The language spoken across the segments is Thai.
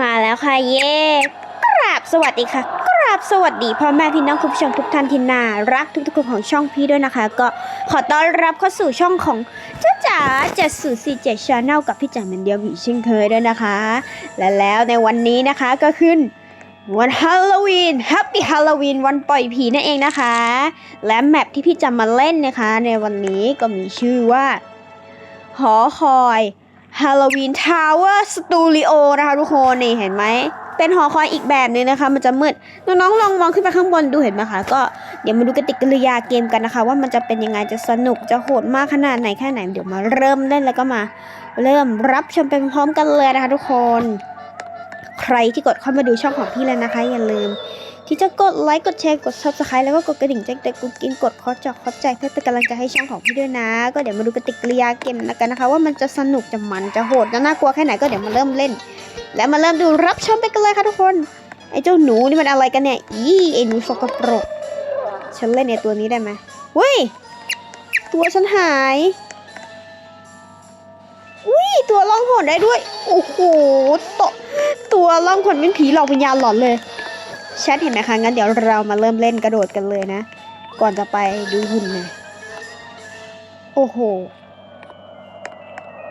มาแล้วค่ะเย่กราบสวัสดีค่ะ กราบสวัสดีพ่อแม่พี่น้องคุณผู้ชมทุกท่านที่น่ารักทุกๆคนของช่องพี่ด้วยนะคะ ก็ขอต้อนรับเข้าสู่ช่องของเจ้าจ๋าเจ็ดสูสี่เจ็ดชาแนลกับพี่จ๋าเหมือนเดิมอีกเช่นเคยด้วยนะคะ และแล้วในวันนี้นะคะก็คือวันฮาโลวีนแฮปปี้ฮาโลวีนวันปล่อยผีนั่นเองนะคะ และแมปที่พี่จะมาเล่นนะคะ ในวันนี้ก็มีชื่อว่า หอคอย ฮาโลวีนทาวเวอร์สตูดิโอนะคะทุกคนนี่เห็นไหมเป็นหอคอยอีกแบบหนึงนะคะ มันจะมืดน้องๆลองมองขึ้นไปข้างบนดูเห็นไหมคะก็เดี๋ยวมาดูกติกาาเกมกันนะคะ ว่ามันจะเป็นยังไงจะสนุกจะโหดมากขนาดไหนแค่ไหนเดี๋ยวมาเริ่มเล่นแล้วก็มา เริ่มรับชมไปพร้อมกันเลยนะคะ ทุกคน ใครที่กดเข้ามาดูช่องของพี่แล้วนะคะ อย่าลืม ที่จะกดไลค์กดแชร์กด subscribe แล้วก็กดกระดิ่งแจ้งเตือนกุ๊กกินกดคอจอกคอใจเพื่อเป็นกำลังใจให้ช่องของพี่ด้วยนะ ก็เดี๋ยวมาดูกติกาเกมกันนะคะ ว่ามันจะสนุกจะมันจะโหดจะน่ากลัวแค่ไหนก็เดี๋ยวมาเริ่มเล่น แล้วมาเริ่มดูรับชมไปกันเลยค่ะทุกคนไอ้เจ้าหนูนี่มันอะไรกันเนี่ยอีไอ้หนูสกปรกฉันเล่นในตัวนี้ได้ไหมเว้ยตัวฉันหายอุ้ยตัวล่องหนได้ด้วยโอ้โหตตัวล่องหนเป็นผีหลอกวิญญาณหลอนเลย ชทเห็นไหมคะ งั้นเดี๋ยวเรามาเริ่มเล่นกระโดดกันเลยนะ ก่อนจะไปดูหุ่นหน่อยโอ้โห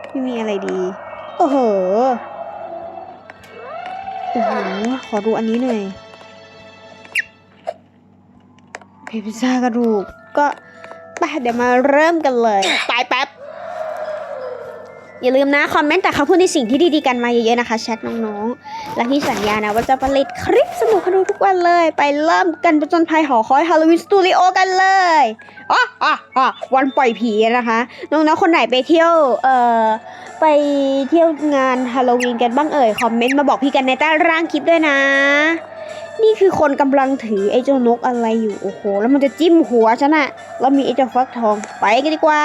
ไม่มีอะไรดี โอ้โห โอ้โห ขอดูอันนี้หน่อยเพพิซซ่ากระดูก ก็ไปเดี๋ยวมาเริ่มกันเลยตายแป๊บ อย่าลืมนะ คอมเมนต์แต่เขาพูดในสิ่งที่ดีๆกันมาเยอะๆนะคะแชทน้องๆ และที่สัญญานะว่าจะผลิตคลิป นุกให้ดูทุกวันเลย ไปเริ่มกันประจนภัยหอคอยฮาโลวีนสตูดิโอกันเลยอ๋ออ๋ออ๋อวันปล่อยผีนะคะ น้องๆคนไหนไปเที่ยว เอ่อ ไปเที่ยวงานฮาโลวีนกันบ้างเอ่ย คอมเมนต์มาบอกพี่กันในใต้ร่างคลิปด้วยนะ นี่คือคนกำลังถือไอ้เจ้านกอะไรอยู่ โอ้โห แล้วมันจะจิ้มหัวฉันอะแล้วมีไอ้เจ้าฟักทอง ไปกันดีกว่า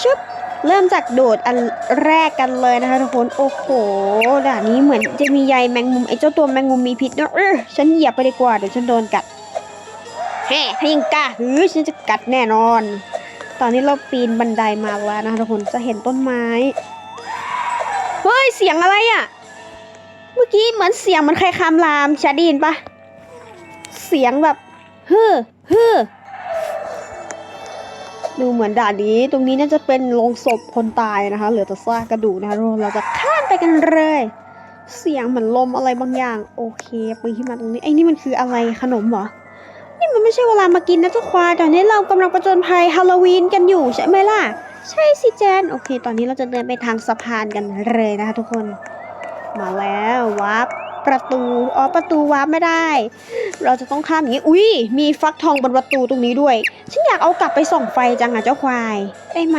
ชึบ เริ่มจากโดดอันแรกกันเลยนะคะทุกคนโอ้โหด่านนี้เหมือนจะมีใยแมงมุมไอ้เจ้าตัวแมงมุมมีพิษด้วยเออฉันเหยียบไปดีกว่าเดี๋ยวฉันโดนกัดแฮ่ถ้ายังกล้าหือฉันจะกัดแน่นอน ตอนนี้เราปีนบันไดมาแล้วนะคะทุกคนจะเห็นต้นไม้เฮ้ยเสียงอะไรอะ่ะ เมื่อกี้เหมือนเสียงมันใครคามรามชาดีนปะเสียงแบบฮือฮือ ดูเหมือนด่านนี้ ตรงนี้น่าจะเป็นโรงศพคนตายนะคะ เหลือแต่ซากกระดูกนะคะทุกคนเราจะข้ามไปกันเลย เสียงเหมือนลมอะไรบางอย่าง โอเคไปที่มาตรงนี้ไอ้นี่มันคืออะไรขนมเหรอนี่มันไม่ใช่เวลามากินนะทุกควาตอนนี้เรากำลังประจนภัยฮาโลวีนกันอยู่ใช่ไหมล่ะ ใช่สิแจน โอเค ตอนนี้เราจะเดินไปทางสะพานกันเลยนะคะทุกคน มาแล้ววาร์ ประตู อ๋อ ประตูวาร์ปไม่ได้ เราจะต้องข้ามอย่างนี้ อุ้ยมีฟักทองบนประตูตรงนี้ด้วย ฉันอยากเอากลับไปส่องไฟจังอะเจ้าควาย ได้ไหม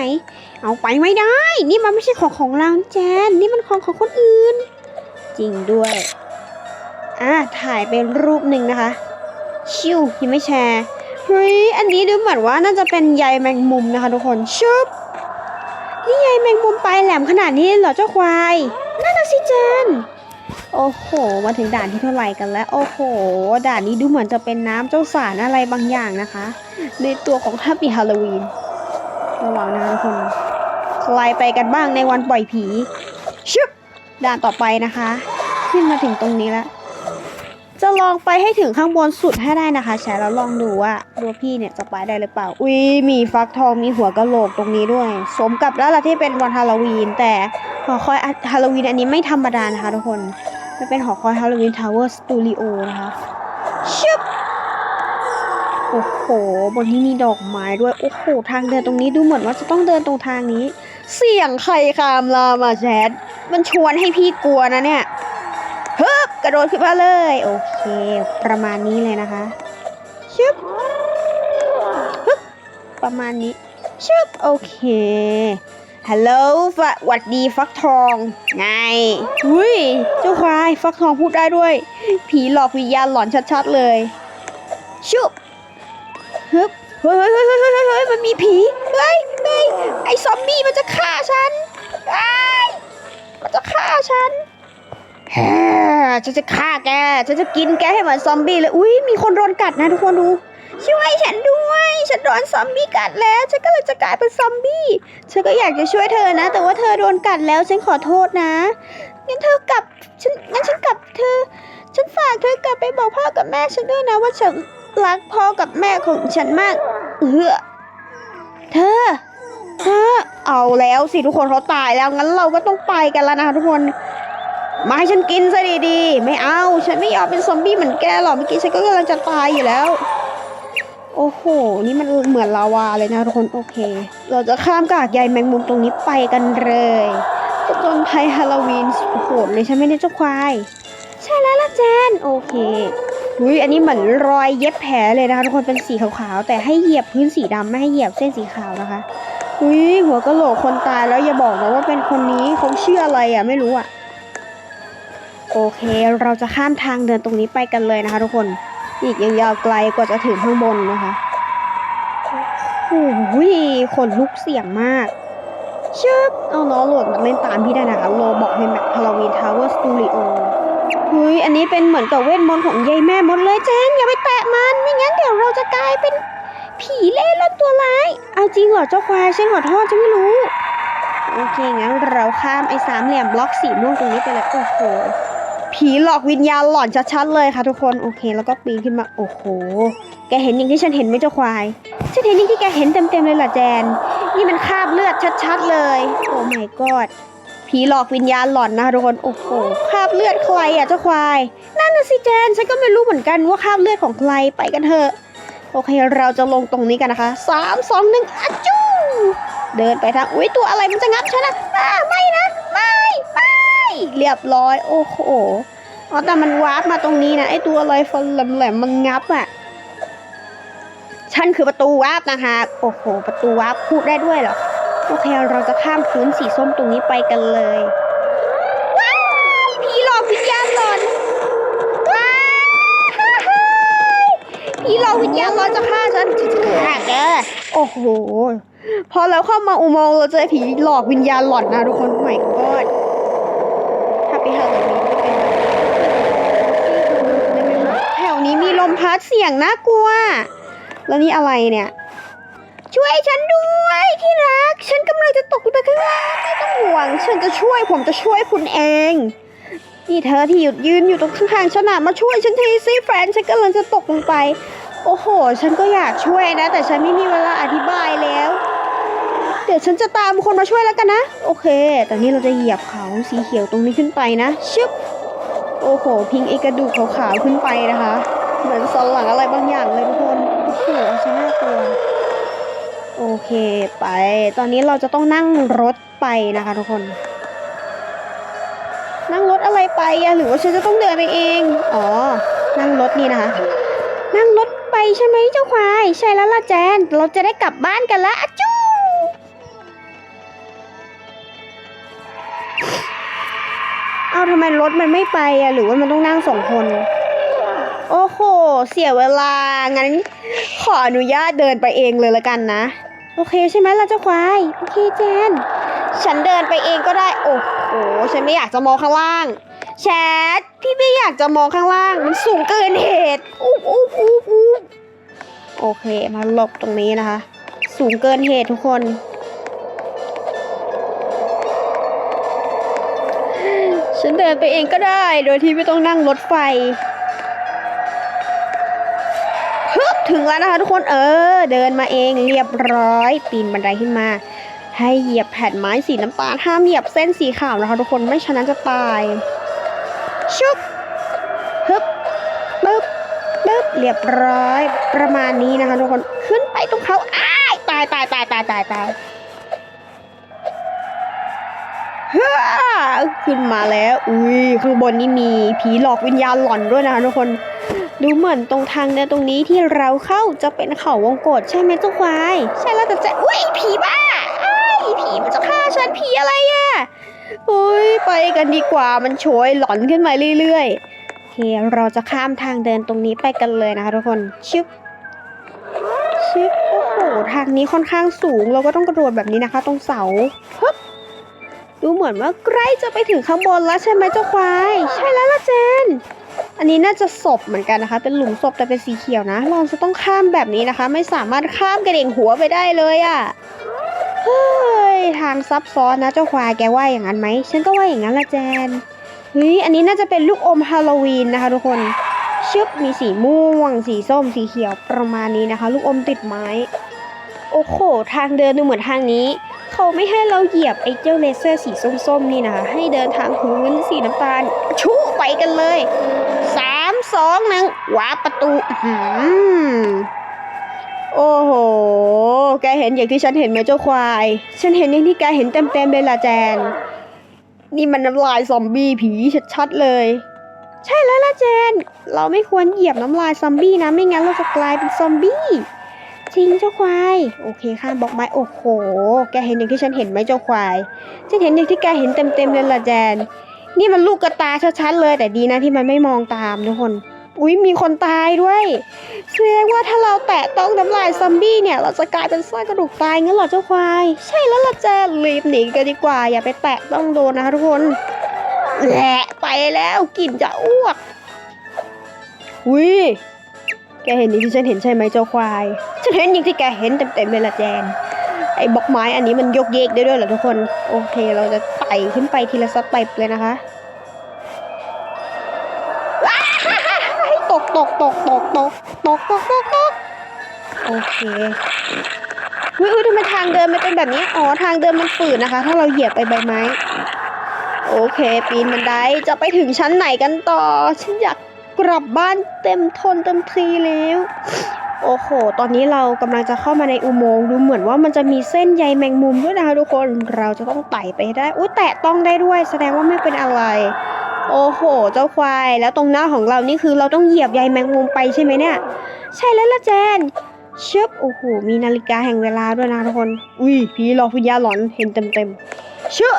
เอาไปไม่ได้ นี่มันไม่ใช่ของของเราแจน นี่มันของของคนอื่น จริงด้วย อะถ่ายเป็นรูปหนึ่งนะคะ ชิวยังไม่แชร์เฮ้ย อันนี้ดูเหมือนว่าน่าจะเป็นใยแมงมุมนะคะทุกคนชุบนี่ใยแมงมุมปลายแหลมขนาดนี้เหรอเจ้าควายนั่นน่ะสิเจน โอ้โห มาถึงด่านที่เท่าไหร่กันแล้ว โอ้โห ด่านนี้ดูเหมือนจะเป็นน้ำเจ้าสารอะไรบางอย่างนะคะ ในตัวของฮัปปี้ฮาโลวีนระวังนะทุกคนใครไปกันบ้างในวันปล่อยผีชึบด่านต่อไปนะคะ ขึ้นมาถึงตรงนี้แล้ว จะลองไปให้ถึงข้างบนสุดให้ได้นะคะแชร์แล้วลองดูว่าตัวพี่เนี่ยจะไปได้หรือเปล่า อุ้ยมีฟักทองมีหัวกะโหลกตรงนี้ด้วย สมกับแล้วล่ะที่เป็นวันฮาโลวีน แต่หอคอยฮาโลวีนอันนี้ไม่ธรรมดานะคะทุกคน มันเป็นหอคอยฮาโลวีนทาวเวอร์สตูดิโอนะคะชึบโอ้โห บนนี้มีดอกไม้ด้วย โอ้โห ทางเดินตรงนี้ดูเหมือนว่าจะต้องเดินตรงทางนี้ เสียงใครคามลามาแชทมันชวนให้พี่กลัวนะเนี่ยฮึบกระโดดขึ้นมาเลย โอเค ประมาณนี้เลยนะคะชึบฮึบประมาณนี้ชึบโอเค ฮัลโหลสวัสดีฟักทองไงอุ้ยเจ้าควายฟักทองพูดได้ด้วย ผีหลอกวิญญาณหลอนชัดๆเลยชุบฮึบเฮ้ยเฮ้ยเฮ้ยเฮ้ยเฮ้ยเฮ้ยมันมีผีเฮ้ยเฮ้ยไอ้ซอมบี้มันจะฆ่าฉันไอ้ยมันจะฆ่าฉันแฮ่ฉันจะฆ่าแกฉันจะกินแกให้เหมือนซอมบี้เลยอุ้ยมีคนโดนกัดนะทุกคนดู ช่วยฉันด้วย ฉันโดนซอมบี้กัดแล้ว ฉันก็เลยจะกลายเป็นซอมบี้ฉันก็อยากจะช่วยเธอนะ แต่ว่าเธอโดนกัดแล้วฉันขอโทษนะงั้นเธอกลับฉันงั้นฉันกลับเธอ ฉันฝากเธอกลับไปบอกพ่อกับแม่ฉันด้วยนะว่าฉันรักพ่อกับแม่ของฉันมากเออเธอเธอเอาแล้วสิทุกคนเขาตายแล้วงั้นเราก็ต้องไปกันแล้วนะคะทุกคนมาให้ฉันกินซะดีๆ ไม่เอา ฉันไม่อยากเป็นซอมบี้เหมือนแกหรอกเมื่อกี้ฉันก็กำลังจะตายอยู่แล้ว โอ้โห นี่มันเหมือนลาวาเลยนะทุกคน โอเค เราจะข้ามกากใยแมงมุมตรงนี้ไปกันเลยจะจนภัยฮาโลวีนโหดเลยใช่ไหมเนี่ยเจ้าควาย ใช่แล้วล่ะแจน โอเคอุ้ยอันนี้เหมือนรอยเย็บแผลเลยนะคะทุกคนเป็นสีขาวๆแต่ให้เหยียบพื้นสีดำไม่ให้เหยียบเส้นสีขาวนะคะอุ้ยหัวกะโหลกคนตายแล้วอย่าบอกนะว่าเป็นคนนี้เขาชื่ออะไรอะไม่รู้อะโอเค เราจะข้ามทางเดินตรงนี้ไปกันเลยนะคะทุกคน อีกยังยาวไกลกว่าจะถึงข้างบนนะคะโอ้โหขนลุกเสียงมากชึบเอาล้อโหลดมาเล่นตามพี่ได้นะคะโลบอกในแมปฮาโลวีนทาวเวอร์สตูดิโอเฮ้ยอันนี้เป็นเหมือนกับเวทมนต์ของยายแม่มดเลยเจนอย่าไปแตะมันไม่งั้นเดี๋ยวเราจะกลายเป็นผีเล่ร่อนตัวร้าย เอาจริงเหรอเจ้าควายฉันขอโทษฉันไม่รู้ โอเคงั้นเราข้ามไอ้สามเหลี่ยมบล็อกสีม่วงตรงนี้ไปเลยโอ้โห ผีหลอกวิญญาณหลอนชัดๆเลยค่ะทุกคนโอเค แล้วก็ปีนขึ้นมาโอ้โห แกเห็นอย่างที่ฉันเห็นไหมเจ้าควายฉันเห็นอย่างที่แกเห็นเต็มๆเลยล่ะแจน นี่มันคราบเลือดชัดๆเลยโอ้ my god ผีหลอกวิญญาณหลอนนะคะทุกคนโอ้โหคราบเลือดใครอะเจ้าควายนั่นน่ะสิแจนฉันก็ไม่รู้เหมือนกันว่าคราบเลือดของใครไปกันเถอะโอเคเราจะลงตรงนี้กันนะคะสามสองหนึ่งอจู้เดินไปทางอุ้ยตัวอะไรมันจะงับฉันอะอ่าไม่นะไม่ไม่ เรียบร้อย โอ้โหอ๋อแต่มันวาร์ปมาตรงนี้นะไอตัวอะไรฟันแหลมๆมันงับอะ่ะฉันคือประตูวาร์ปนะคะโอ้โห ประตูวาร์ปพูดได้ด้วยเหรอโอเคเราจะข้ามพื้นสีส้มตรงนี้ไปกันเลยว้าผีหลอกวิญญาณหลอนว้ายผีหลอกวิญญาณหลอนจะฆ่าฉันจะฆ่าแกโอ้โห พอเราเข้ามาอุโมงค์เราเจอผีหลอกวิญญาณหลอนนะทุกคนใหม่กอดถ้าไปหา แบบนี้เป็นแถวนี้มีลมพัดเสียงน่ากลัว แล้วนี่อะไรเนี่ย ช่วยฉันด้วยที่รัก ฉันกำลังจะตกลงไปข้างล่างไม่ต้องห่วง ฉันจะช่วยผมจะช่วยคุณเองนี่เธอที่หยุดยืนอยู่ตรงข้างๆฉันนะมาช่วยฉันทีสิแฟนฉันกำลังจะตกลงไป โอ้โห ฉันก็อยากช่วยนะ แต่ฉันไม่มีเวลาอธิบายแล้ว เดี๋ยวฉันจะตามคนมาช่วยแล้วกันนะ โอเคต่นี่เราจะเหยียบเขาสีเขียวตรงนี้ขึ้นไปนะ ชึบ โอ้โห พิงไอกระดูกขาวๆขึ้นไปนะคะ เหมือนสันหลังอะไรบางอย่างเลยทุกคนโอ้โหฉันน่ากลัว โอเค ไป ตอนนี้เราจะต้องนั่งรถไปนะคะทุกคน นั่งรถอะไรไปอะหรือว่าฉันจะต้องเดินไปเอง อ๋อ นั่งรถนี่นะคะ นั่งรถไปใช่ไหมเจ้าควาย ใช่แล้วล่ะแจน เราจะได้กลับบ้านกันละ อะจู้เอาทำไมรถมันไม่ไปอะหรือว่ามันต้องนั่งสองคน โอ้โห เสียเวลา งั้น ขออนุญาตเดินไปเองเลยละกันนะ โอเคใช่ไหมล่ะเจ้าควาย โอเคแจน ฉันเดินไปเองก็ได้ โอ้โห ฉันไม่อยากจะมองข้างล่าง แชท พี่ไม่อยากจะมองข้างล่าง มันสูงเกินเหตุอุ๊บอุ๊บอุ๊บอุ๊บโอเค มาหลบตรงนี้นะคะ สูงเกินเหตุทุกคน ฉันเดินไปเองก็ได้ โดยที่ไม่ต้องนั่งรถไฟฮึบถึงแล้วนะคะทุกคนเออ เดินมาเองเรียบร้อย ปีนบันไดขึ้นมา ให้เหยียบแผ่นไม้สีน้ำตาลห้ามเหยียบเส้นสีขาวนะคะทุกคนไม่ฉะนั้นจะตาย ชุบฮึบปึ๊บปึ๊บเรียบร้อยประมาณนี้นะคะทุกคนขึ้นไปตรงเขาอ้ายตายตายตายตายตายตาย ฮ่าขึ้นมาแล้ว อุ้ยข้างบนนี่มีผีหลอกวิญญาณหลอนด้วยนะคะทุกคน ดูเหมือนตรงทางเดินตรงนี้ที่เราเข้าจะเป็นเขาวงกฏใช่ไหมเจ้าควาย ใช่แล้วแต่จะอุ้ยผีบ้าไอ้ผีมันจะฆ่าฉันผีอะไรอะโอ้ยไปกันดีกว่ามันโชยหลอนขึ้นมาเรื่อยๆโอเคเราจะข้ามทางเดินตรงนี้ไปกันเลยนะคะทุกคนชึบชึบโอ้โหทางนี้ค่อนข้างสูง เราก็ต้องกระโดดแบบนี้นะคะ ตรงเสาฮึบ ดูเหมือนว่าใกล้จะไปถึงข้างบนแล้วใช่ไหมเจ้าควาย ใช่แล้วล่ะเจน อันนี้น่าจะศพเหมือนกันนะคะ เป็นหลุมศพแต่เป็นสีเขียวนะ เราจะต้องข้ามแบบนี้นะคะ ไม่สามารถข้ามกระเด่งหัวไปได้เลยอะ่ะเฮ้ยทางซับซ้อนนะเจ้าควายแกว่าอย่างนั้นไหมฉันก็ว่าอย่างนั้นละแจนเฮ้ยอันนี้น่าจะเป็นลูกอมฮาโลวีนนะคะ ทุกคนชึบมีสีม่วง สีส้ม สีเขียวประมาณนี้นะคะ ลูกอมติดไม้ โอ้โห ทางเดินดูเหมือนทางนี้ เขาไม่ให้เราเหยียบไอ้เจ้าเลเซอร์สีส้มๆนี่นะคะให้เดินทางพื้นสีน้ำตาลชุไปกันเลยสามสองหนึ่งวาประตูอื้อหือโอ้โห แกเห็นอย่างที่ฉันเห็นไหมเจ้าควาย ฉันเห็นอย่างที่แกเห็นเต็มๆเลยล่ะแจน นี่มันน้ำลายซอมบี้ผีชัดๆเลย ใช่แล้วล่ะแจน เราไม่ควรเหยียบน้ำลายซอมบี้นะไม่งั้นเราจะกลายเป็นซอมบี้ จริงเจ้าควาย โอเคข้ามบล็อกไม้โอ้โห แกเห็นอย่างที่ฉันเห็นไหมเจ้าควาย ฉันเห็นอย่างที่แกเห็นเต็มๆเลยล่ะแจน นี่มันลูกกระตาชัดๆเลยแต่ดีนะที่มันไม่มองตามทุกคน อุ๊ยมีคนตายด้วยแสดงว่าถ้าเราแตะต้องน้ำลายซอมบี้เนี่ย เราจะกลายเป็นซากกระดูกตายงั้นเหรอเจ้าควาย ใช่แล้วล่ะแจนรีบหนีกันดีกว่า อย่าไปแตะต้องโดนนะคะทุกคนแหละไปแล้วกลิ่นจะอ้วกอุ๊ย แกเห็นอย่างที่ฉันเห็นใช่ไหมเจ้าควาย ฉันเห็นอย่างที่แกเห็นเต็มๆเลยละแจน ไอ้บล็อกไม้อันนี้มันยกเยกได้ด้วยเหรอทุกคน โอเค เราจะไต่ขึ้นไปทีละสเต็ปเลยนะคะว้ายตกตกตกตกตกตกตกตกตกโอเคอุ้ยอุ้ยทำไมทางเดินมันเป็นแบบนี้ อ๋อ ทางเดินมันฝืดนะคะ ถ้าเราเหยียบไปใบไม้ โอเค ปีนบันได จะไปถึงชั้นไหนกันต่อ ฉันอยาก กลับบ้านเต็มทนเต็มทีแล้ว โอ้โห ตอนนี้เรากำลังจะเข้ามาในอุโมงค์ดูเหมือนว่ามันจะมีเส้นใยแมงมุมด้วยนะคะทุกคน เราจะต้องไต่ไปได้ อุ้ยแตะต้องได้ด้วย แสดงว่าไม่เป็นอะไร โอ้โห เจ้าควาย แล้วตรงหน้าของเรานี่คือเราต้องเหยียบใยแมงมุมไปใช่ไหมเนี่ย ใช่แล้วละแจนเชึบโอ้โห มีนาฬิกาแห่งเวลาด้วยนะทุกคน อุ้ยผีหลอกวิญญาหลอนเห็นเต็มเต็มๆชึบ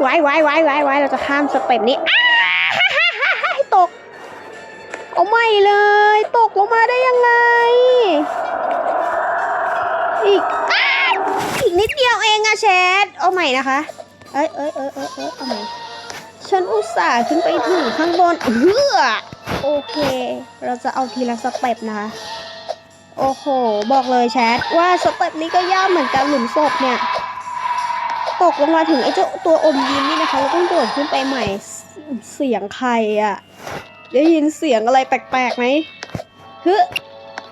ไว้ไว้ไว้ไว้ไว้เราจะข้ามสเต็ปนี้อ้า เอาไม่เลย ตกลงมาได้ยังไง อีกอีกนิดเดียวเองอะแชทเอาใหม่นะคะเอ้ยเอ้ยเอ้ยเอ้ยเอ้ยเอาใหม่ฉันอุตส่าห์ขึ้นไปถึงข้างบนเฮือโอเค เราจะเอาทีละสเต็ปนะคะโอ้โห บอกเลยแชทว่าสเต็ปนี้ก็ยากเหมือนกันหลุมศพเนี่ย ตกลงมาถึงไอ้เจ้าตัวอมยิ้มนี่นะคะเราต้องโดดขึ้นไปใหม่เสียงใครอะ ได้ยินเสียงอะไรแปลกๆไหมฮ้ย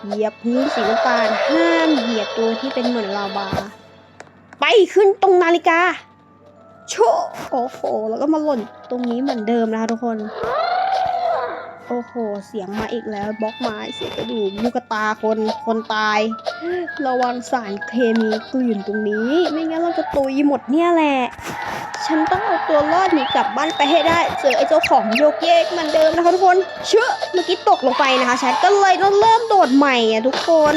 เหยียบพื้นสีน้ำตาลห้ามเหยียบตัวที่เป็นเหมือนลาวา ไปขึ้นตรงนาฬิกาโชว์โอ้โห แล้วก็มาหล่นตรงนี้เหมือนเดิมนะคะทุกคน โอ้โห เสียงมาอีกแล้วบล็อกไม้เสียกระดูกลูกตาคนคนตาย ระวังสารเคมีกลื่นตรงนี้ ไม่งั้นเราจะตุยหมดเนี่ยแหละ ฉันต้องเอาตัวรอดหนีกลับบ้านไปให้ได้เจอไอ้เจ้าของโยกเยกมือนเดิมนะคะทุกคนเชื่อเมื่อกี้ตกลงไปนะคะแชทก็เลยต้องเริ่มโดดใหม่อะทุกคน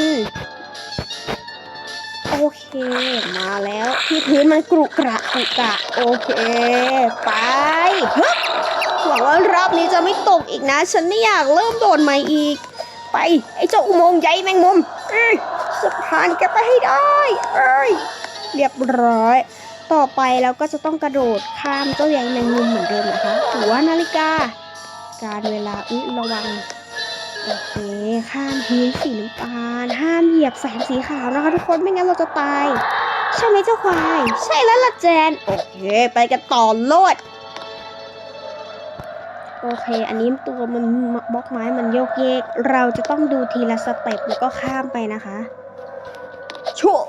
โอเคมาแล้วที่พื้นมันกรุกระกรุกระโอเค ไปฮึหวังว่ารอบนี้จะไม่ตกอีกนะ ฉันไม่อยากเริ่มโดดใหม่อีก ไปไอ้เจ้าอุโมงค์ใหญ่แมงมุมเอ้ยสะพานแกไปให้ได้ เอ้ยเรียบร้อย ต่อไปเราก็จะต้องกระโดดข้ามเจ้าใยแมงมุมเหมือนเดิมนะคะถือว่านาฬิกา การเวลาอุ๊ยระวังโอเคข้ามพื้นสีน้ำตาลห้ามเหยียบแสงสีขาวนะคะทุกคนไม่งั้นเราจะตาย ใช่ไหมเจ้าควาย ใช่แล้วล่ะแจน โอเค ไปกันต่อโลด โอเค อันนี้ตัวมันบล็อกไม้มันโยกเยก เราจะต้องดูทีละสเต็ปแล้วก็ข้ามไปนะคะโชว์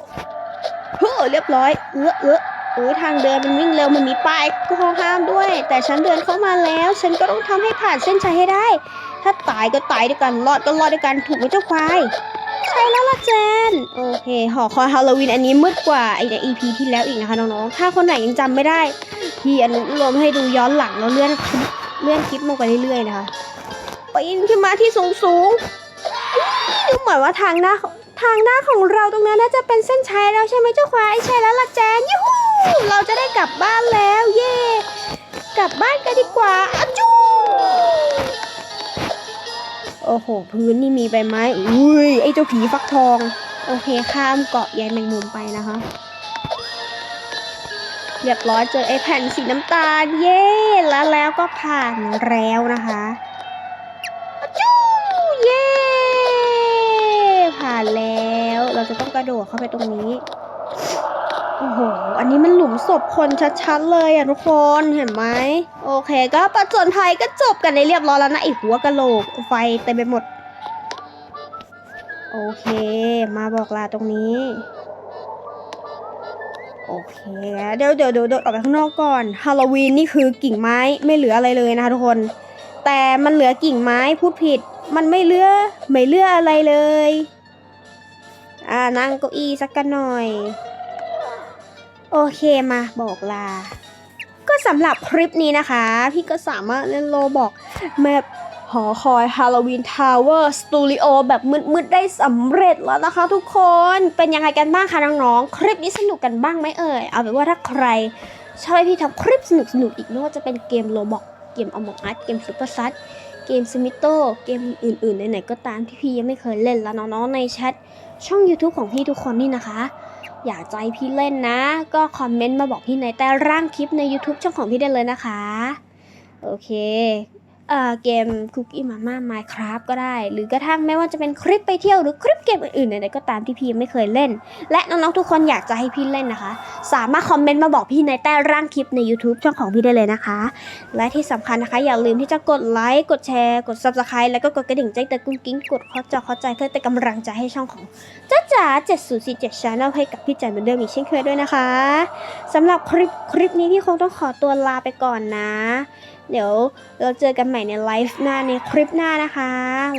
เฮ้อเรียบร้อย เอื้อเอื้อ อ้ยทางเดินมันวิ่งเร็วมันมีป้ายก็ห้ามด้วย แต่ฉันเดินเข้ามาแล้ว ฉันก็ต้องทำให้ผ่านเส้นชัยให้ได้ ถ้าตายก็ตายด้วยกันรอดก็รอดด้วยกันถูกไหมเจ้าควายใช่แล้วล่ะเจนโอเคหอคอยฮาโลวีนอันนี้มืดกว่าไอใน EP ที่แล้วอีกนะคะน้องๆถ้าคนไหนยังจำไม่ได้พี่อนุโลมให้ดูย้อนหลังแล้วเลื่อนเลื่อนคลิปลงไปเรื่อยๆนะคะปีนขึ้นมาที่สูงสูงดูเหมือนว่าทางหน้าทางหน้าของเราตรงนั้นน่าจะเป็นเส้นชัยแล้วใช่ไหมเจ้าควายใช่แล้วล่ะแจนยูฮู เราจะได้กลับบ้านแล้วเย่กลับบ้านกันดีกว่าอะจูโอ้โห พื้นนี่มีใบไม้อุ้ยไอ้เจ้าผีฟักทอง โอเคข้ามเกาะใยแมงมุมไปนะคะ เรียบร้อยเจอไอ้แผ่นสีน้ำตาล เย้แล้วแล้วก็ผ่านแล้วนะคะอะจู้เย้ผ่านแล้ว เราจะต้องกระโดดเข้าไปตรงนี้ โอ้โห อันนี้มันหลุมศพคนชัดๆเลยอะทุกคนเห็นไหม โอเค ก็ประจนภัยก็จบกันในเรียบร้อยแล้วนะไอหัวกะโหลก ไฟเต็มไปหมด โอเค มาบอกลาตรงนี้ โอเคเดี๋ยวเดี๋ยวเดี๋ยวเดี๋ยวออกไปข้างนอกก่อน ฮาโลวีนนี่คือกิ่งไม้ไม่เหลืออะไรเลยนะคะทุกคน แต่มันเหลือกิ่งไม้พูดผิด มันไม่เหลือไม่เหลืออะไรเลย อ่านั่งเก้าอี้สักกันหน่อย โอเคมาบอกลา ก็สำหรับคลิปนี้นะคะ พี่ก็สามารถเล่นโลบอกแมปหอคอยฮาโลวีนทาวเวอร์สตูดิโอแบบมืดๆได้สำเร็จแล้วนะคะทุกคนเป็นยังไงกันบ้างคะน้องๆ คลิปนี้สนุกกันบ้างไหมเอ่ย เอาเป็นว่าถ้าใครชอบให้พี่ทำคลิปสนุกๆอีกไม่ว่าจะเป็นเกมโลบอกเกมอมองอัดเกมซูเปอร์ซัดเกมสมิโตเกมอื่นๆไหนๆก็ตามที่พี่ยังไม่เคยเล่นแล้วน้องๆในแชทช่อง YouTube ของพี่ทุกคนนี่นะคะ อยากใจพี่เล่นนะ ก็คอมเมนต์มาบอกพี่ในใต้ร่างคลิปใน YouTube ช่องของพี่ได้เลยนะคะ โอเค เกม Cookie Mama Minecraft ก็ได้ หรือกระทั่งไม่ว่าจะเป็นคลิปไปเที่ยวหรือคลิปเกมอื่นๆไหนๆก็ตามที่พี่ยังไม่เคยเล่น และน้องๆทุกคนอยากจะให้พี่เล่นนะคะ สามารถคอมเมนต์มาบอกพี่ในใต้ร่างคลิปใน YouTube ช่องของพี่ได้เลยนะคะ และที่สำคัญนะคะ อย่าลืมที่จะกดไลค์กดแชร์กด Subscribe แล้วก็กดกระดิ่งแจ้งเตือนกุ้งกิ้งกดข้อจอเข้าใจเพื่อเป็นกำลังใจให้ช่องของจ้าจ๋า7047 Channel ให้กับพี่ใจเหมือนเดิมอีกเช่นเคยด้วยนะคะสำหรับคลิปคลิปนี้พี่คงต้องขอตัวลาไปก่อนนะ เดี๋ยวเราเจอกันใหม่ในไลฟ์หน้าในคลิปหน้านะคะ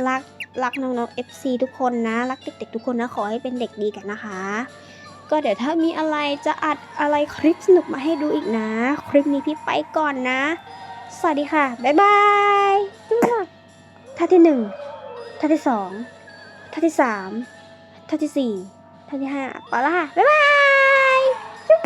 รักรักน้องๆ FC ทุกคนนะ รักเด็กๆทุกคนนะ ขอให้เป็นเด็กดีกันนะคะ ก็เดี๋ยวถ้ามีอะไรจะอัดอะไรคลิปสนุกมาให้ดูอีกนะ คลิปนี้พี่ไปก่อนนะ สวัสดีค่ะ บ๊ายบายจุ๊บท่าที่หนึ่งท่าที่สองท่าที่สามท่าที่สี่ท่าที่ห้าไปละค่ะบ๊ายบายจุ๊บ